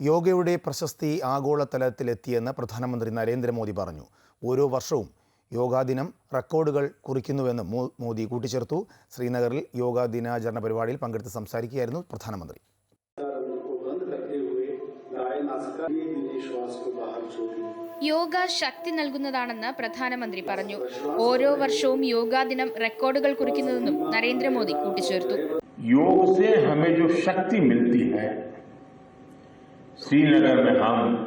യോഗയുടെ പ്രശസ്തി ആഗോളതലത്തിലെത്തിയെന്ന് പ്രധാനമന്ത്രി നരേന്ദ്രമോദി പറഞ്ഞു ഓരോ വർഷവും യോഗാ ദിനം റെക്കോർഡുകൾ കുറിക്കുന്നുവെന്ന് മോ- മോദി കൂട്ടിച്ചേർത്തു ശ്രീനഗറിൽ യോഗാ ദിനാചരണ പരിപാടിയിൽ പങ്കെടുത്ത് സംസാരിക്കുകയായിരുന്നു പ്രധാനമന്ത്രി को बंद करते हुए गाय नासिका धीरे धीरे श्वास को बाहर छोड़ी യോഗ ശക്തി നൽകുന്നതാണെന്ന് പ്രധാനമന്ത്രി പറഞ്ഞു ഓരോ വർഷവും യോഗാ ദിനം റെക്കോർഡുകൾ കുറിക്കുന്നതെന്നും നരേന്ദ്രമോദി കൂട്ടിച്ചേർത്തു योग से हमें जो शक्ति मिलती है श्रीनगर में हम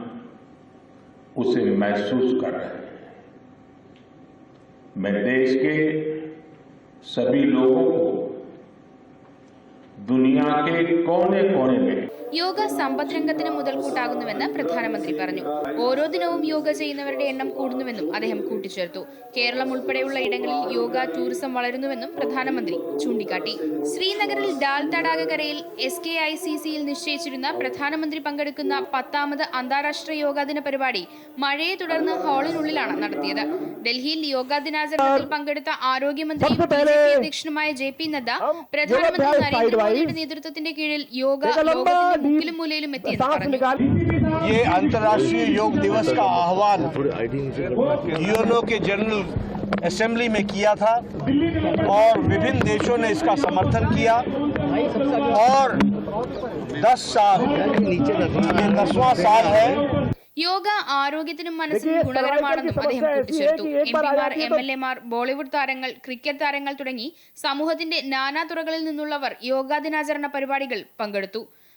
उसे महसूस कर रहे हैं। मैं देश के सभी लोगों को दुनिया के कोने कोने में യോഗ സമ്പദ് രംഗത്തിന് മുതൽക്കൂട്ടാകുന്നുവെന്ന് പ്രധാനമന്ത്രി പറഞ്ഞു. ഓരോ ദിനവും യോഗ ചെയ്യുന്നവരുടെ എണ്ണം കൂടുന്നുവെന്നും അദ്ദേഹം കൂട്ടിച്ചേർത്തു. കേരളം ഉൾപ്പെടെയുള്ള ഇടങ്ങളിൽ യോഗ ടൂറിസം വളരുന്നുവെന്നും പ്രധാനമന്ത്രി ചൂണ്ടിക്കാട്ടി. ശ്രീനഗറിൽ ഡാൽ തടാകക്കരയിൽ എസ് കെ ഐ സി സിയിൽ നിശ്ചയിച്ചിരുന്ന പ്രധാനമന്ത്രി പങ്കെടുക്കുന്ന പത്താമത് അന്താരാഷ്ട്ര യോഗാ ദിന പരിപാടി മഴയെ തുടർന്ന് ഹാളിനുള്ളിലാണ് നടത്തിയത്. ഡൽഹിയിൽ യോഗാ ദിനാചരണത്തിൽ പങ്കെടുത്ത ആരോഗ്യമന്ത്രിയും ബി ജെ പി അധ്യക്ഷനുമായ ജെ പി നദ്ദ പ്രധാനമന്ത്രി നരേന്ദ്രമോദിയുടെ നേതൃത്വത്തിന്റെ കീഴിൽ യോഗ ലോകത്തിന്റെ മുക്കിലും മൂലയിലും എത്തിയെന്ന് പറഞ്ഞു ये अंतर्राष्ट्रीय योग दिवस का आह्वान यूएनओ के जनरल असेंबली में किया था और विभिन्न देशों ने इसका समर्थन किया और 10 साल ये दसवां साल है യോഗ ആരോഗ്യത്തിനും മനസ്സിനും ഗുണകരമാണെന്നും അദ്ദേഹം കൂട്ടിച്ചേർത്തു എം പിമാർ എം എൽ എമാർ ബോളിവുഡ് താരങ്ങൾ ക്രിക്കറ്റ് താരങ്ങൾ തുടങ്ങി സമൂഹത്തിന്റെ നാനാ തുറകളിൽ നിന്നുള്ളവർ യോഗാ ദിനാചരണ പരിപാടികൾ പങ്കെടുത്തു